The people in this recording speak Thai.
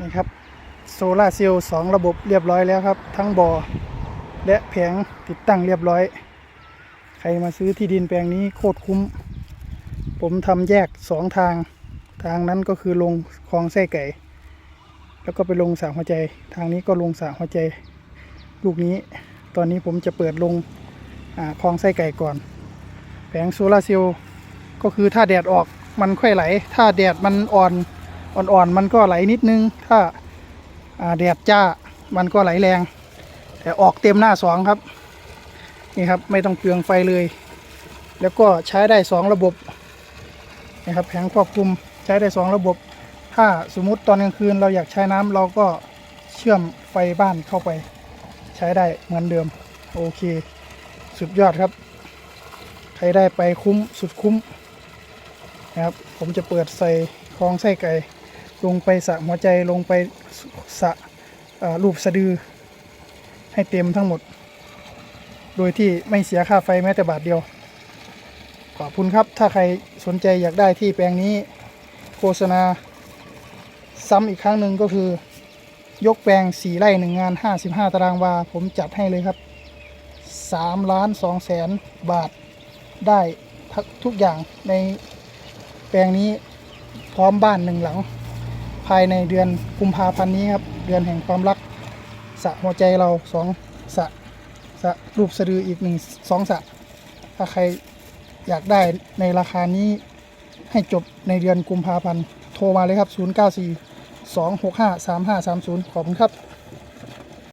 นี่ครับโซลาเซลล์สองระบบเรียบร้อยแล้วครับ ทั้งบ่อและแผงติดตั้งเรียบร้อย ใครมาซื้อที่ดินแปลงนี้โคตรคุ้ม ผมทำแยกสองทาง ทางนั้นก็คือลงคลองไส้ไก่ แล้วก็ไปลงสระหัวใจ ทางนี้ก็ลงสระหัวใจ ลูกนี้ ตอนนี้ผมจะเปิดลงคลองไส้ไก่ก่อน แผงโซลาเซลล์ก็คือถ้าแดดออกมันค่อยไหล ถ้าแดดมันอ่อน อ่อนๆมันก็ไหลนิดนึง ถ้าแดดจ้ามันก็ไหลแรง แต่ออกเต็มหน้าสองครับ นี่ครับไม่ต้องเปลืองไฟเลย แล้วก็ใช้ได้สองระบบนะครับแผงควบคุมใช้ได้สองระบบ ถ้าสมมุติตอนกลางคืนเราอยากใช้น้ำเราก็เชื่อมไฟบ้านเข้าไป ใช้ได้เหมือนเดิม โอเค สุดยอดครับ ใครได้ไปคุ้มสุดคุ้มนะครับผมจะเปิดใส่คลองไส้ไก่ ลงไปสระหัวใจลงไปสระรูปสะดือ ให้เต็มทั้งหมด โดยที่ไม่เสียค่าไฟแม้แต่บาทเดียว ขอบคุณครับถ้าใครสนใจอยากได้ที่แปลงนี้โฆษณา ซ้ำอีกครั้งหนึ่งก็คือ ยกแปลง 4 ไร่หนึ่งงาน 55 ตารางวา ผมจัดให้เลยครับ3ล้าน2แสนบาทได้ทุกอย่างในแปลงนี้พร้อมบ้านหนึ่งหลัง ภายในเดือนกุมภาพันธ์นี้ครับ เดือนแห่งความรักสะหัวใจเราสองสะสระรูปสะดืออีกหนึ่งสองสะ ถ้าใครอยากได้ในราคานี้ให้จบในเดือนกุมภาพันธ์ โทรมาเลยครับ 094 265 3530 ขอบคุณครับ